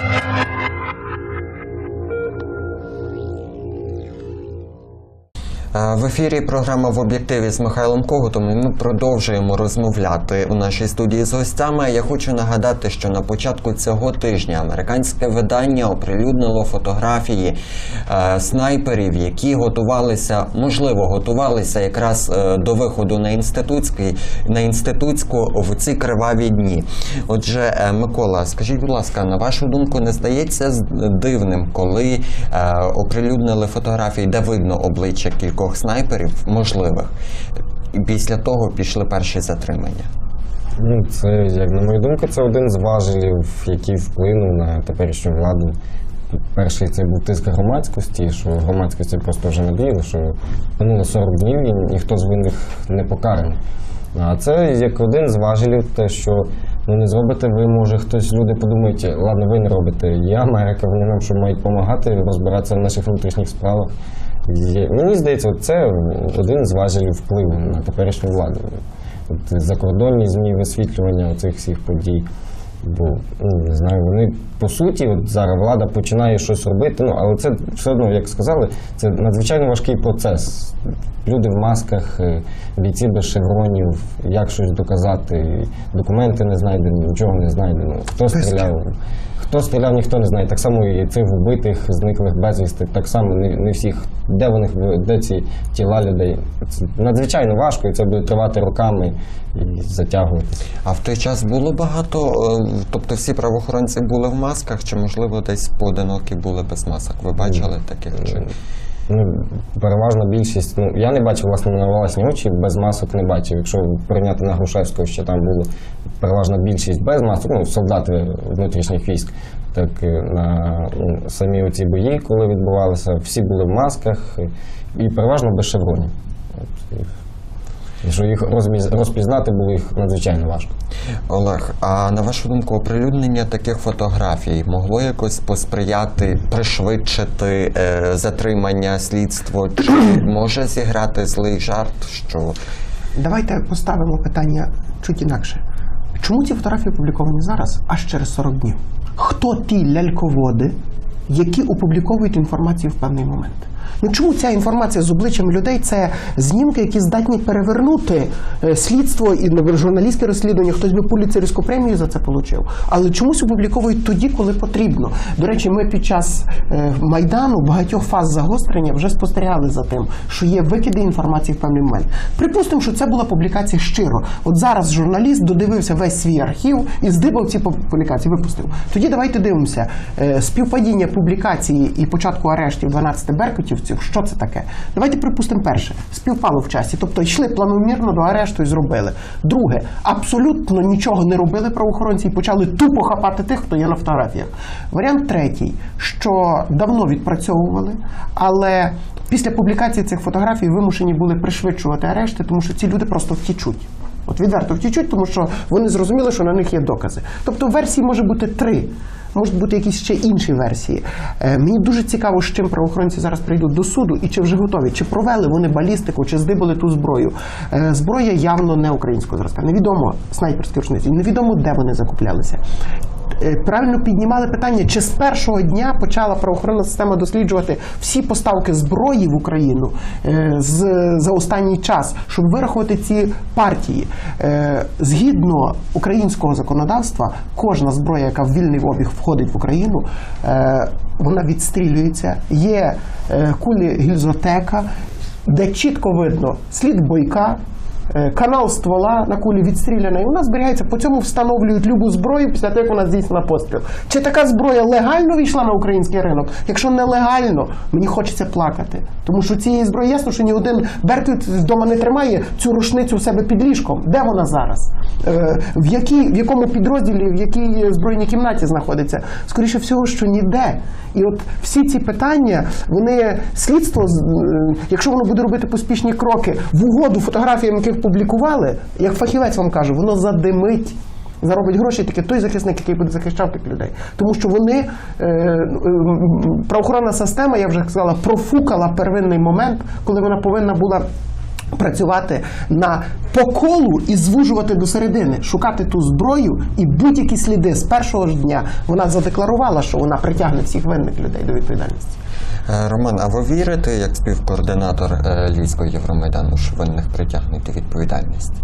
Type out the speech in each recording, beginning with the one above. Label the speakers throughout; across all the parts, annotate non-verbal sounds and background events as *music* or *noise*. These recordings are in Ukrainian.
Speaker 1: Е, В ефірі програма в об'єктиві з Михайлом Когутом. і Ми продовжуємо розмовляти у нашій студії з гостями. Я хочу нагадати, що на початку цього тижня американське видання оприлюднило фотографії е, снайперів, які готувалися, можливо, готувалися якраз е, до виходу на інститутський на інститутську в ці криваві дні. Отже, е, Микола, скажіть, будь ласка, на вашу думку, не здається дивним, коли е, оприлюднили фотографії, де видно обличчя кількох снайперів можливих, після того пішли перші затримання?
Speaker 2: Ну, це, як на мою думку, це один з важелів, який вплинув на теперішню владу. Перший це був тиск громадськості, що громадськості просто вже надоїло, що минуло 40 днів і ніхто з винних не покараний. А це як один з важелів, те, що ну не зробите ви, може хтось люди подумають, ладно, ви не робите. Я Америка, вони нам що мають допомагати розбиратися в наших внутрішніх справах. Мені здається, це один з важелів впливу на теперішню владу. От закордонні ЗМІ висвітлювання цих всіх подій. Бо ну, не знаю, вони по суті, от зараз влада починає щось робити. Ну але це все одно, як сказали, це надзвичайно важкий процес. Люди в масках, е, бійці без шевронів, як щось доказати, документи не знайдені, нічого не знайдено. Хто стріляв? Хто стріляв, ніхто не знає. Так само і цих вбитих, зниклих безвісти, так само не, не всіх, де вони де ці тіла людей. Це надзвичайно важко, і це буде тривати роками і затягуватися.
Speaker 1: А в той час було багато, е, тобто всі правоохоронці були в масках, чи можливо десь поодинокі були без масок? Ви бачили таких чи
Speaker 2: Ну, переважна більшість. Ну я не бачив власне на власні очі, без масок не бачив. Якщо прийняти на Грушевського, що там було переважна більшість без масок, ну солдати внутрішніх військ. Так е, на ну, самі оці бої, коли відбувалися, всі були в масках і переважно без шевронів. І- що їх розміз- розпізнати було їх надзвичайно важко.
Speaker 1: Олег? А на вашу думку, оприлюднення таких фотографій могло якось посприяти, пришвидшити е, затримання слідство? Чи може зіграти злий жарт, що
Speaker 3: Давайте поставимо питання чуть інакше. Чому ці фотографії опубліковані зараз, аж через 40 днів? Хто ті ляльководи, які опубліковують інформацію в певний момент? Ну чому ця інформація з обличчям людей це знімки, які здатні перевернути е, слідство і журналістське розслідування? Хтось би поліцейську премію за це отримав. Але чомусь опубліковують тоді, коли потрібно. До речі, ми під час е, майдану багатьох фаз загострення вже спостерігали за тим, що є викиди інформації в певний момент. Припустимо, що це була публікація щиро. От зараз журналіст додивився весь свій архів і здибав ці публікації, випустив. Тоді давайте дивимося. Е, Співпадіння публікації і початку арештів 12 беркутівців. Що це таке? Давайте припустимо перше. Співпало в часі. Тобто йшли планомірно до арешту і зробили. Друге, абсолютно нічого не робили правоохоронці і почали тупо хапати тих, хто є на фотографіях. Варіант третій, що давно відпрацьовували, але після публікації цих фотографій вимушені були пришвидшувати арешти, тому що ці люди просто втічуть. От відверто втічуть, тому що вони зрозуміли, що на них є докази. Тобто версій може бути три. Можуть бути якісь ще інші версії. Е, мені дуже цікаво, з чим правоохоронці зараз прийдуть до суду і чи вже готові, чи провели вони балістику, чи здибали ту зброю. Е, зброя явно не українського зразка. Невідомо снайперські рушниці, невідомо де вони закуплялися. Е, Правильно піднімали питання, чи з першого дня почала правоохоронна система досліджувати всі поставки зброї в Україну е, з, за останній час, щоб вирахувати ці партії. Е, Згідно українського законодавства, кожна зброя, яка в вільний обіг входить в Україну, вона відстрілюється. Є кулі гільзотека, де чітко видно слід бойка. Е, Канал ствола на кулі відстріляна, і вона зберігається. По цьому встановлюють любу зброю після того, як вона здійснена постріл. Чи така зброя легально війшла на український ринок? Якщо нелегально, мені хочеться плакати. Тому що цієї зброї ясно, що ні один Беркут вдома не тримає цю рушницю в себе під ліжком. Де вона зараз? Е, в, якій, в якому підрозділі, в якій збройній кімнаті знаходиться? Скоріше всього, що ніде. І от всі ці питання, вони слідство, якщо воно буде робити поспішні кроки в угоду фотографіям, яких публікували, як фахівець вам кажу, воно задимить. Заробить гроші тільки той захисник, який буде захищати тих людей. Тому що вони, е, е, правоохоронна система, я вже сказала, профукала первинний момент, коли вона повинна була працювати на по колу і звужувати до середини, шукати ту зброю і будь-які сліди з першого ж дня вона задекларувала, що вона притягне всіх винних людей до відповідальності.
Speaker 1: Е, Роман, а ви вірите, як співкоординатор е, Львівського Євромайдану, що винних притягнуть до відповідальності?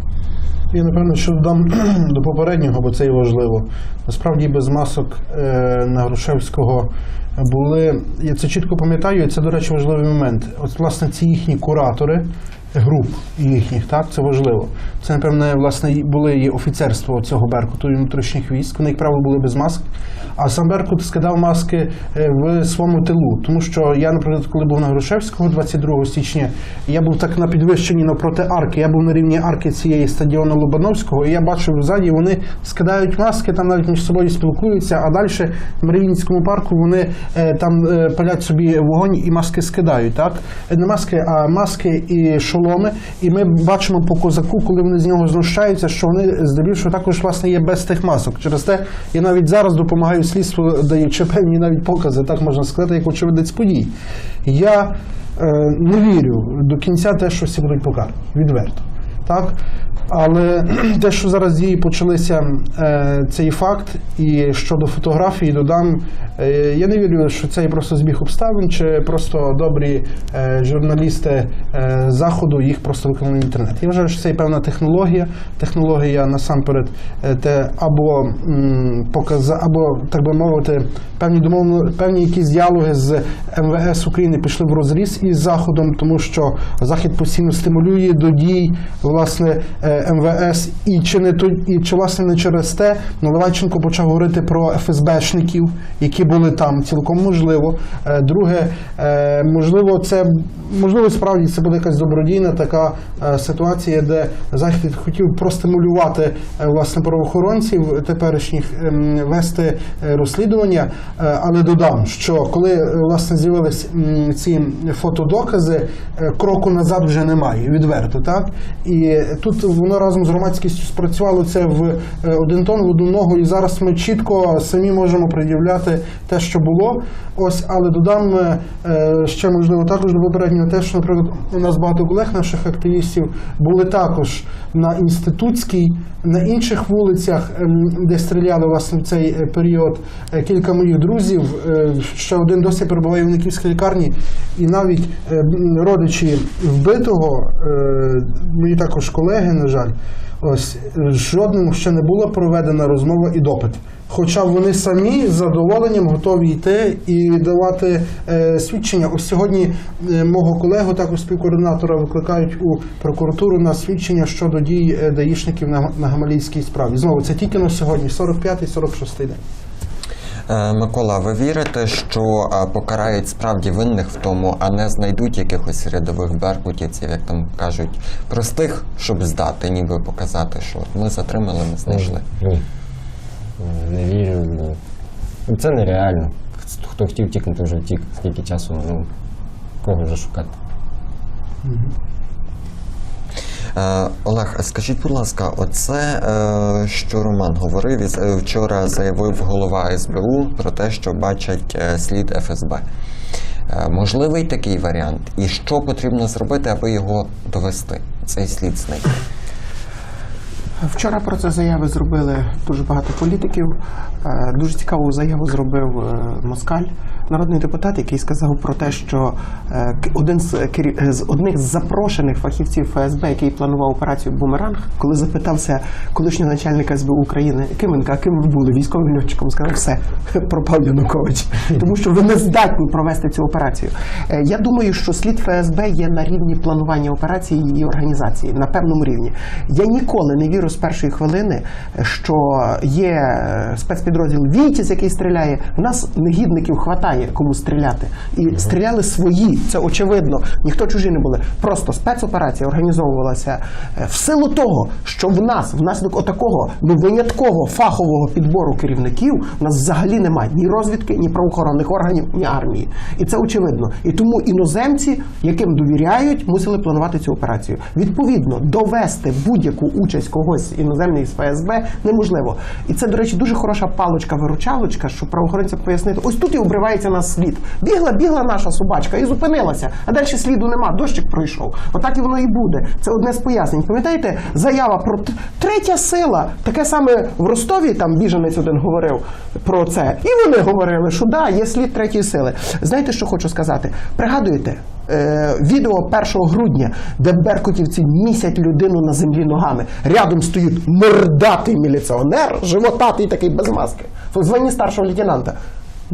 Speaker 4: Я напевно, що додам *clears throat* до попереднього, бо це і важливо. Насправді без масок е, на Грушевського були. Я це чітко пам'ятаю, і це, до речі, важливий момент. От, власне, ці їхні куратори груп їхніх, так, це важливо. Це, напевне, власне, були і офіцерство цього Беркуту і внутрішніх військ. Вони, як правило, були без маск. А сам Беркут скидав маски е, в своєму тилу. Тому що я, наприклад, коли був на Грушевського 22 січня, я був так на підвищенні навпроти арки. Я був на рівні арки цієї стадіону Лобановського, і я бачив ззаді, вони скидають маски, там навіть між собою спілкуються, а далі в Маріїнському парку вони е, там е, палять собі вогонь і маски скидають. Так? Не маски, а маски і шоломи. І ми бачимо по козаку, коли вони з нього знущаються, що вони здебільшого також власне є без тих масок. Через те я навіть зараз допомагаю слідству, даючи певні навіть покази, так можна сказати, як очевидець подій. Я е, не вірю до кінця те, що всі будуть покарані. Відверто. Так? Але *clears throat* те, що зараз дії почалися, е, цей факт, і щодо фотографії додам, е, я не вірю, що це просто збіг обставин, чи просто добрі е, журналісти заходу їх просто виконали в інтернет. Я вважаю, що це є певна технологія. Технологія насамперед те або показа, або так би мовити, певні домовлено, певні якісь діалоги з МВС України пішли в розріз із заходом, тому що захід постійно стимулює до дій власне е, МВС, і чи не то, і чи власне не через те Наливайченко почав говорити про ФСБшників, які були там. Цілком можливо. Е, Друге, е, можливо, це можливо справді це буде якась добродійна така ситуація, де захід хотів простимулювати власне правоохоронців теперішніх ем, вести розслідування. Але додам, що коли власне з'явились ці фотодокази, кроку назад вже немає, відверто, так? І тут воно разом з громадськістю спрацювало це в е, один тон, в одну ногу, і зараз ми чітко самі можемо пред'являти те, що було. Ось, але додам е, ще можливо також до попереднього те, що, наприклад, у нас багато колег наших активістів були також на інститутській, на інших вулицях, ем, де стріляли власне в цей е, період. Кілька моїх друзів, ще один досі перебуває в Никівській лікарні, і навіть е, родичі вбитого, е, мої також колеги, на жаль, ось жодним ще не була проведена розмова і допит. Хоча вони самі з задоволенням готові йти і давати е, свідчення. Ось сьогодні е, мого колегу, також співкоординатора, викликають у прокуратуру на свідчення щодо дій е, даїшників на, на Гамалійській справі. Знову це тільки на сьогодні, 45-46 день.
Speaker 1: Е, Микола, ви вірите, що е, покарають справді винних в тому, а не знайдуть якихось рядових беркутівців, як там кажуть, простих, щоб здати, ніби показати, що ми затримали, ми знайшли.
Speaker 2: Ні. Не вірю, бо це нереально. Хто хотів втікнути, вже втік. Скільки часу, ну, кого вже шукати.
Speaker 1: Е, Олег, скажіть, будь ласка, оце, е, що Роман говорив, з- вчора заявив голова СБУ про те, що бачать е, слід ФСБ. Е, Можливий такий варіант? І що потрібно зробити, аби його довести, цей слід знайти?
Speaker 3: Вчора про це заяви зробили дуже багато політиків. Е, Дуже цікаву заяву зробив е, Москаль, народний депутат, який сказав про те, що е, один з з одних з запрошених фахівців ФСБ, який планував операцію Бумеранг, коли запитався колишнього начальника СБУ України, він ким ви були військовим льотчиком, сказав, все *laughs* пропав Янукович, тому що ви не здатні провести цю операцію. Е, Я думаю, що слід ФСБ є на рівні планування операції і її організації на певному рівні. Я ніколи не вірю з першої хвилини, що є е, спецпідрозділ Вітязь, який стріляє. У нас негідників хватає кому стріляти. І стріляли свої, це очевидно. Ніхто чужі не були. Просто спецоперація організовувалася е, в силу того, що в нас, внаслідок отакого ну, винятково фахового підбору керівників, у нас взагалі немає ні розвідки, ні правоохоронних органів, ні армії. І це очевидно. І тому іноземці, яким довіряють, мусили планувати цю операцію. Відповідно, довести будь-яку участь когось іноземний з ФСБ неможливо. І це, до речі, дуже хороша палочка-виручалочка, щоб правоохоронцям пояснити. Ось тут і обривається нас слід. Бігла, бігла наша собачка і зупинилася, а далі сліду нема, дощик пройшов. Отак і воно і буде. Це одне з пояснень. Пам'ятаєте, заява про третя сила, таке саме в Ростові, там біженець один говорив про це. І вони говорили, що да, є слід третьої сили. Знаєте, що хочу сказати? Пригадуєте? Е, відео 1 грудня, де беркутівці місять людину на землі ногами. Рядом стоїть мордатий міліціонер, животатий такий без маски, в званні старшого лейтенанта.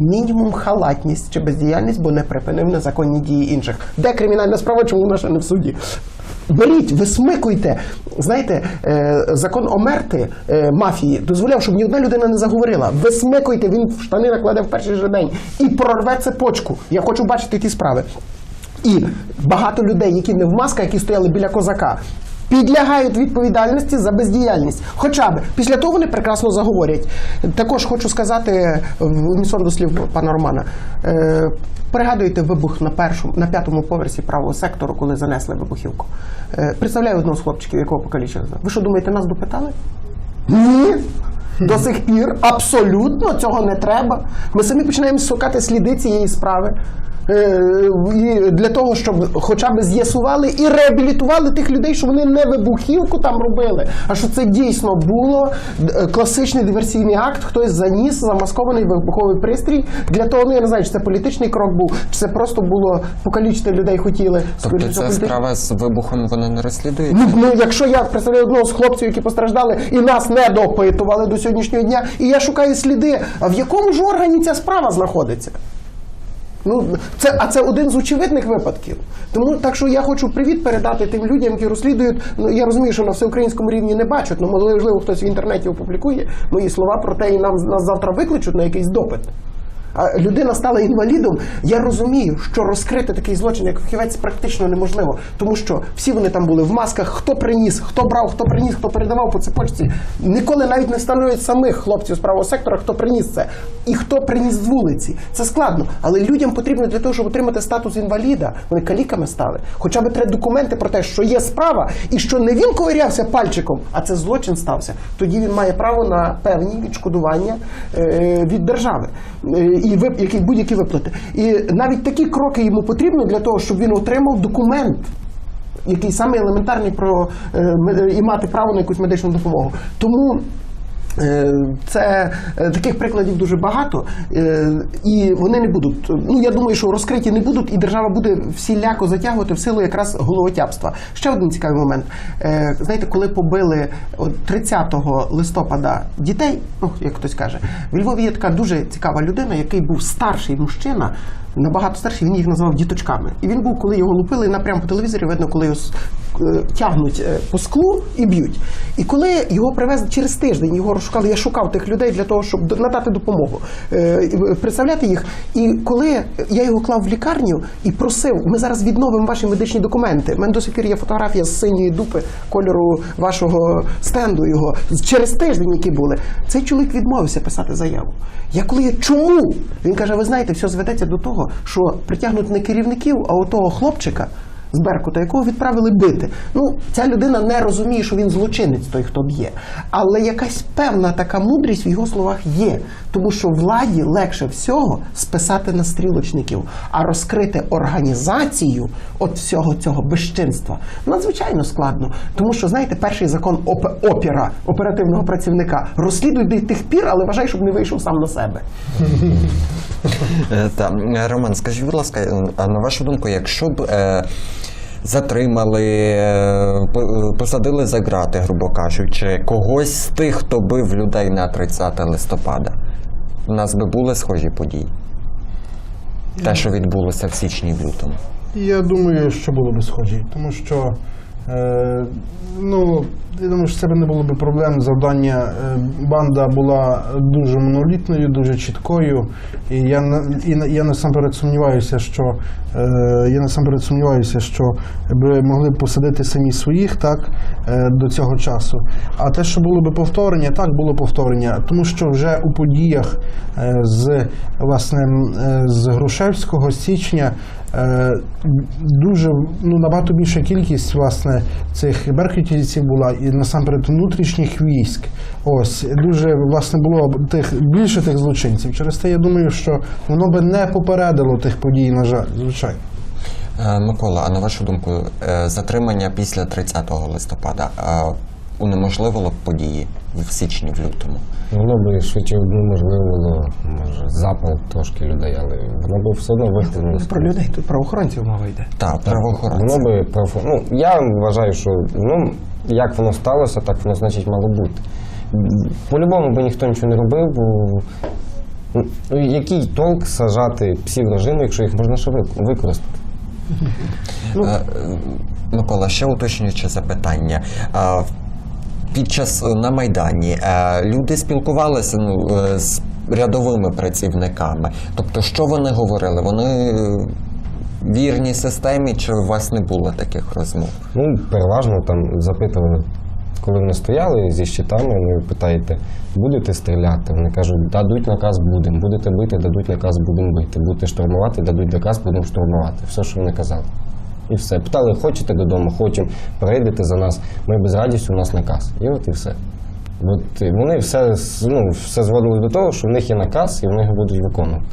Speaker 3: Мінімум халатність чи бездіяльність, бо не припинив незаконні дії інших. Де кримінальна справа, чому ще не в суді? Беріть, висмикуйте. Знаєте, е, закон Омерти е, мафії дозволяв, щоб ні одна людина не заговорила. Висмикуйте, він в штани накладе в перший же день і прорве цепочку. Я хочу бачити ті справи. І багато людей, які не в масках, які стояли біля козака, підлягають відповідальності за бездіяльність. Хоча б після того вони прекрасно заговорять. Також хочу сказати в унісон до слів пана Романа. Е, пригадуєте вибух на першому на п'ятому поверсі правого сектору, коли занесли вибухівку. Е, представляю одного з хлопчиків, якого покалічили. Ви що думаєте, нас допитали? Ні. До сих пір абсолютно цього не треба. Ми самі починаємо шукати сліди цієї справи. Е, і для того, щоб хоча б з'ясували і реабілітували тих людей, що вони не вибухівку там робили, а що це дійсно було е, класичний диверсійний акт, хтось заніс замаскований вибуховий пристрій для того, ну я не знаю, чи це політичний крок був, чи це просто було покалічити людей хотіли.
Speaker 1: Тобто ця
Speaker 3: політичний.
Speaker 1: справа з вибухом вона не розслідується?
Speaker 3: Ну, ну, якщо я представляю одного з хлопців, які постраждали, і нас не допитували до сьогоднішнього дня, і я шукаю сліди, а в якому ж органі ця справа знаходиться? Ну, це, а це один з очевидних випадків. Тому так що я хочу привіт передати тим людям, які розслідують. Ну я розумію, що на всеукраїнському рівні не бачать, але можливо хтось в інтернеті опублікує мої слова про те, і нам нас завтра викличуть на якийсь допит. А людина стала інвалідом. Я розумію, що розкрити такий злочин, як фахівець, практично неможливо, тому що всі вони там були в масках. Хто приніс, хто брав, хто приніс, хто передавав по цепочці. Ніколи навіть не встановлюють самих хлопців з правого сектора, хто приніс це і хто приніс з вулиці. Це складно, але людям потрібно для того, щоб отримати статус інваліда. Вони каліками стали. Хоча б треба документи про те, що є справа, і що не він ковирявся пальчиком, а це злочин стався. Тоді він має право на певні відшкодування е, від держави е, і які будь-які виплати. І навіть такі кроки йому потрібно для того, щоб він отримав документ. Який саме елементарний про е, і мати право на якусь медичну допомогу. Тому це е, таких прикладів дуже багато, е, і вони не будуть. Ну я думаю, що розкриті не будуть, і держава буде всіляко затягувати в силу якраз головотяпства. Ще один цікавий момент. Е, Знаєте, коли побили 30 листопада дітей, ну як хтось каже, в Львові є така дуже цікава людина, який був старший мужчина. Набагато старший, він їх називав діточками. І він був, коли його лупили, напрямо по телевізорі видно, коли його е, тягнуть е, по склу і б'ють. І коли його привезли через тиждень, його розшукали, я шукав тих людей для того, щоб надати допомогу, е, е, представляти їх. І коли я його клав в лікарню і просив, ми зараз відновимо ваші медичні документи. У мене до сих пір є фотографія з синьої дупи кольору вашого стенду його через тиждень, які були. Цей чоловік відмовився писати заяву. Я коли я чому? Він каже: ви знаєте, все зведеться до того, що притягнуть не керівників, а отого хлопчика з Беркута, якого відправили бити. Ну, ця людина не розуміє, що він злочинець, той, хто б'є. Але якась певна така мудрість в його словах є. Тому що владі легше всього списати на стрілочників, а розкрити організацію от всього цього безчинства надзвичайно складно. Тому що, знаєте, перший закон оп- опіра оперативного працівника розслідуй до тих пір, але вважай, щоб не вийшов сам на себе.
Speaker 1: Е, Та Роман, скажіть, будь ласка, е, а на вашу думку, якщо б е, затримали, посадили за грати, грубо кажучи, когось з тих, хто бив людей на 30 листопада, у нас би були схожі події? Те, що відбулося в січні і в лютому.
Speaker 4: Я думаю, що було б схожі, тому що е, ну, я думаю, що це б не було б проблем. Завдання е, банда була дуже монолітною, дуже чіткою. І я і я насамперед сумніваюся, що е, я насамперед сумніваюся, що би могли б посадити самі своїх так е, до цього часу. А те, що було би повторення, так було повторення, тому що вже у подіях з власне з Грушевського січня дуже ну набагато більша кількість власне власне цих беркутівців була і насамперед внутрішніх військ. Ось дуже власне було тих більше тих злочинців. Через те я думаю, що воно би не попередило тих подій, на жаль, звичайно.
Speaker 1: Е, Микола, а на вашу думку, е, затримання після 30 листопада е, унеможливило б події в січні, в лютому?
Speaker 2: Воно би швидше неможливо, може, запал трошки людей, але воно би все одно вихлинуло.
Speaker 3: Про людей тут правоохоронців мова йде.
Speaker 1: Так, правоохоронці.
Speaker 2: Воно би ну, я вважаю, що ну, як воно сталося, так воно значить мало бути. По-любому би ніхто нічого не робив, бо ну, який толк сажати псів режиму, якщо їх можна ще використати?
Speaker 3: Ну,
Speaker 1: е, Микола, ще уточнююче запитання. Під час е, на Майдані е, люди спілкувалися ну, е, з рядовими працівниками. Тобто, що вони говорили? Вони вірні системі, чи у вас не було таких розмов?
Speaker 2: Ну, переважно там запитували, коли вони стояли зі щитами, вони питаєте, будете стріляти? Вони кажуть, дадуть наказ, будемо. Будете бити, дадуть наказ, будемо бити. Будете штурмувати, дадуть наказ, будемо штурмувати. Все, що вони казали. І все. Питали, хочете додому, хочемо, прийдете за нас, ми без радістю, у нас наказ. І от і все. От вони все, ну, все зводили до того, що в них є наказ і вони його будуть виконувати.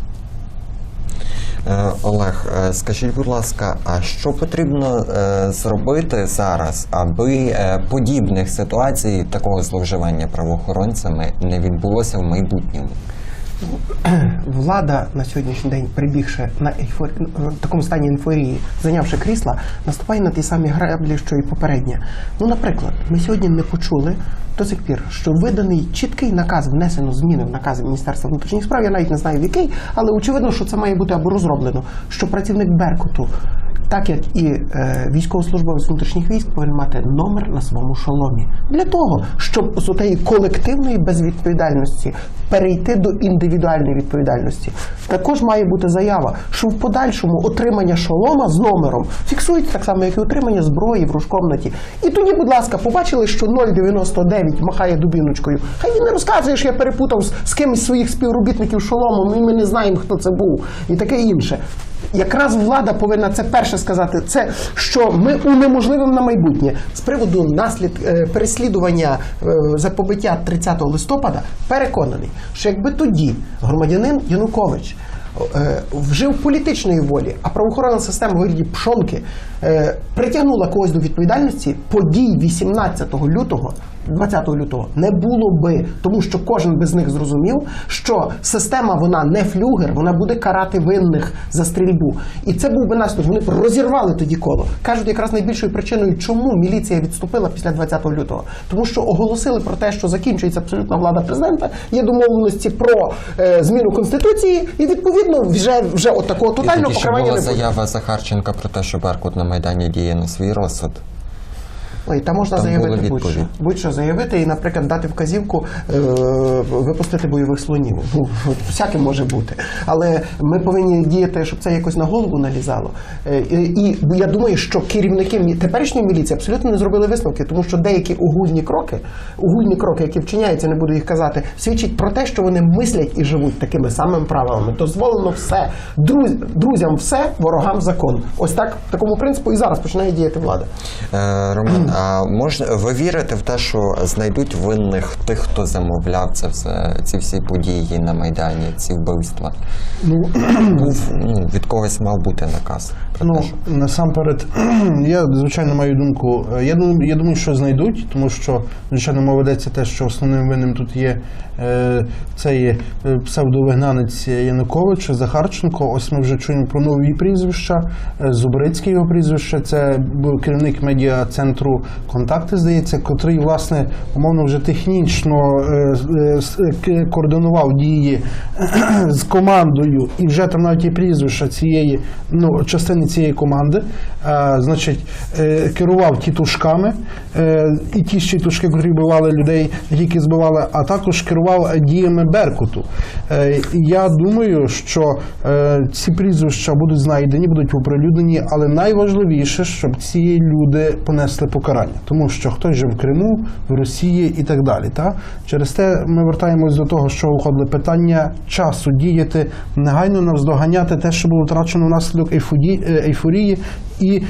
Speaker 1: Е, Олег, е, скажіть, будь ласка, а що потрібно е, зробити зараз, аби подібних ситуацій такого зловживання правоохоронцями не відбулося в майбутньому? *clears throat*
Speaker 3: влада на сьогоднішній день, прибігши на ейфор... в такому стані ейфорії, зайнявши крісла, наступає на ті самі граблі, що і попередня. Ну, наприклад, ми сьогодні не почули до сих пір, що виданий чіткий наказ, внесено зміни в наказ Міністерства внутрішніх справ. Я навіть не знаю в який, але очевидно, що це має бути або розроблено, що працівник Беркуту. Так як і е, військовослужбовець внутрішніх військ повинен мати номер на своєму шоломі для того, щоб з отеї колективної безвідповідальності перейти до індивідуальної відповідальності. Також має бути заява, що в подальшому отримання шолома з номером фіксується так само, як і отримання зброї в рушкомнаті. І тоді, будь ласка, побачили, що 0,99 махає дубіночкою. Хай він не розказує, що я перепутав з, з кимось своїх співробітників шоломом, і ми не знаємо, хто це був, і таке інше. Якраз влада повинна це перше сказати, це що ми унеможливимо на майбутнє з приводу наслід е, переслідування е, за побиття 30 листопада. Переконаний, що якби тоді громадянин Янукович е, вжив політичної волі, а правоохоронна система у вигляді пшонки притягнула когось до відповідальності, подій 18 лютого. 20 лютого не було би, тому що кожен би з них зрозумів, що система вона не флюгер, вона буде карати винних за стрільбу. І це був би наслідок. Вони б розірвали тоді коло. Кажуть, якраз найбільшою причиною, чому міліція відступила після 20 лютого, тому що оголосили про те, що закінчується абсолютна влада президента. Є домовленості про е, зміну конституції, і відповідно вже вже от такого тотального покривання не буде.
Speaker 1: заява Захарченка про те, що Беркут на Майдані діє на свій розсуд.
Speaker 3: Ой, там можна
Speaker 1: Там
Speaker 3: заявити будь-що. Будь-що заявити і, наприклад, дати вказівку е- випустити бойових слонів. Ну, всяке може бути. Але ми повинні діяти, щоб це якось на голову налізало. Е, і, я думаю, що керівники теперішньої міліції абсолютно не зробили висновки, тому що деякі угульні кроки, угульні кроки, які вчиняються, не буду їх казати, свідчать про те, що вони мислять і живуть такими самими правилами. Дозволено все. Друз, друзям все, ворогам закон. Ось так, такому принципу і зараз починає діяти влада.
Speaker 1: Е, Роман, можна ви вірите в те, що знайдуть винних тих, хто замовляв це все, ці всі події на Майдані, ці вбивства?
Speaker 4: Ну,
Speaker 1: Був ну, від когось мав бути наказ.
Speaker 4: Ну
Speaker 1: те, що
Speaker 4: насамперед, *clears throat* я звичайно маю думку. Я думаю, я думаю, що знайдуть, тому що звичайно мова ведеться те, що основним винним тут є е, цей е, псевдовигнанець Янукович, Захарченко. Ось ми вже чуємо про нові прізвища. Е, Зубрицький його прізвище. Це був керівник медіа центру контакти, здається, котрий власне умовно вже технічно е, е, координував дії *clears throat* з командою, і вже там навіть є прізвища цієї ну, частини цієї команди. Значить, е, керував тітушками, і ті ще тітушки, котрі вбивали людей, тільки збивали, а також керував діями Беркуту. Я думаю, що ці прізвища будуть знайдені, будуть оприлюднені, але найважливіше, щоб ці люди понесли покарання, тому що хтось же в Криму, в Росії і так далі. Та? Через те ми вертаємось до того, що виходили питання часу діяти, негайно навздоганяти те, що було втрачено внаслідок е, ейфорії, І,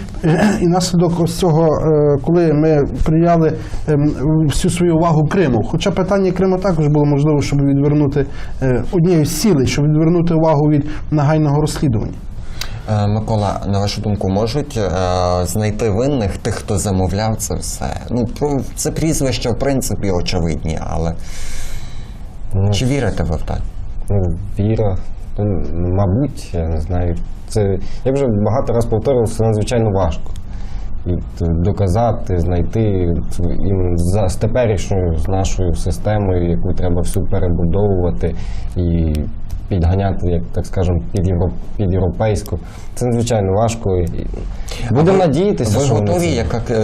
Speaker 4: і наслідок ось цього, е, коли ми прияли ем, всю свою увагу Криму. Хоча питання Криму також було можливо, щоб відвернути е, однією з щоб відвернути увагу від нагайного розслідування.
Speaker 1: Е, Микола, на вашу думку, можуть е, знайти винних тих, хто замовляв це все? Ну, це прізвища, в принципі, очевидні, але
Speaker 2: Ну,
Speaker 1: чи вірите ви в те?
Speaker 2: Ну, віра, ну, мабуть, я не знаю. Це я вже багато разів повторював, це надзвичайно важко. І доказати, знайти от, за з теперішньою з нашою системою, яку треба всю перебудовувати і підганяти, як так скажемо, під, євро, під європейську. Це надзвичайно важко. І будемо надіятися,
Speaker 1: Ви
Speaker 2: що вони
Speaker 1: готові,
Speaker 2: це-
Speaker 1: як е,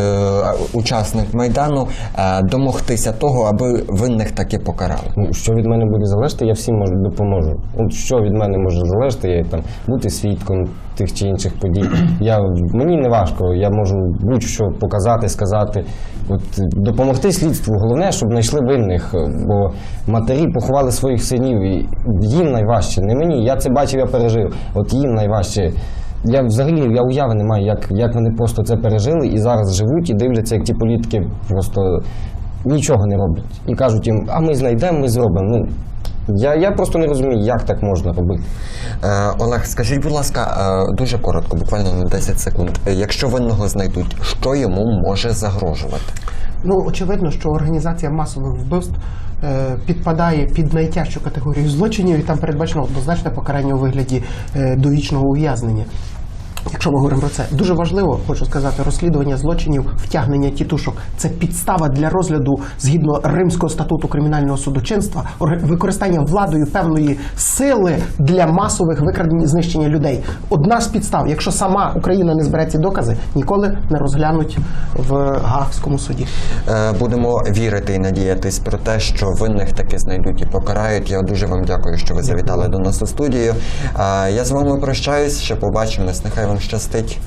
Speaker 1: учасник майдану, е, домогтися того, аби винних таки покарали?
Speaker 2: Ну, що від мене буде залежати, я всім можу допоможу. От що від мене може залежати, я там бути свідком тих чи інших подій. Я мені не важко, я можу будь-що показати, сказати. От допомогти слідству. Головне, щоб знайшли винних, бо матері поховали своїх синів, і їм найважче. Не мені. Я це бачив, я пережив. От їм найважче. Я взагалі я уяви не маю, як, як вони просто це пережили і зараз живуть і дивляться, як ті політики просто нічого не роблять. І кажуть їм, а ми знайдемо, ми зробимо. Ну, я, я просто не розумію, як так можна робити.
Speaker 1: Е, Олег, скажіть, будь ласка, е, дуже коротко, буквально на 10 секунд. Е, Якщо винного знайдуть, що йому може загрожувати?
Speaker 3: Ну, очевидно, що організація масових вбивств е, підпадає під найтяжчу категорію злочинів, і там передбачено однозначне покарання у вигляді е, довічного ув'язнення. Якщо ми говоримо про це, дуже важливо, хочу сказати, розслідування злочинів, втягнення тітушок це підстава для розгляду згідно Римського статуту кримінального судочинства, використання владою певної сили для масових викрадень знищення людей. Одна з підстав, якщо сама Україна не збере ці докази, ніколи не розглянуть в Гаагському суді.
Speaker 1: Е, Будемо вірити і надіятись про те, що винних таки знайдуть і покарають. Я дуже вам дякую, що ви завітали до нас у студію. Е, Я з вами прощаюсь, ще побачимось. Нехай вам щастить.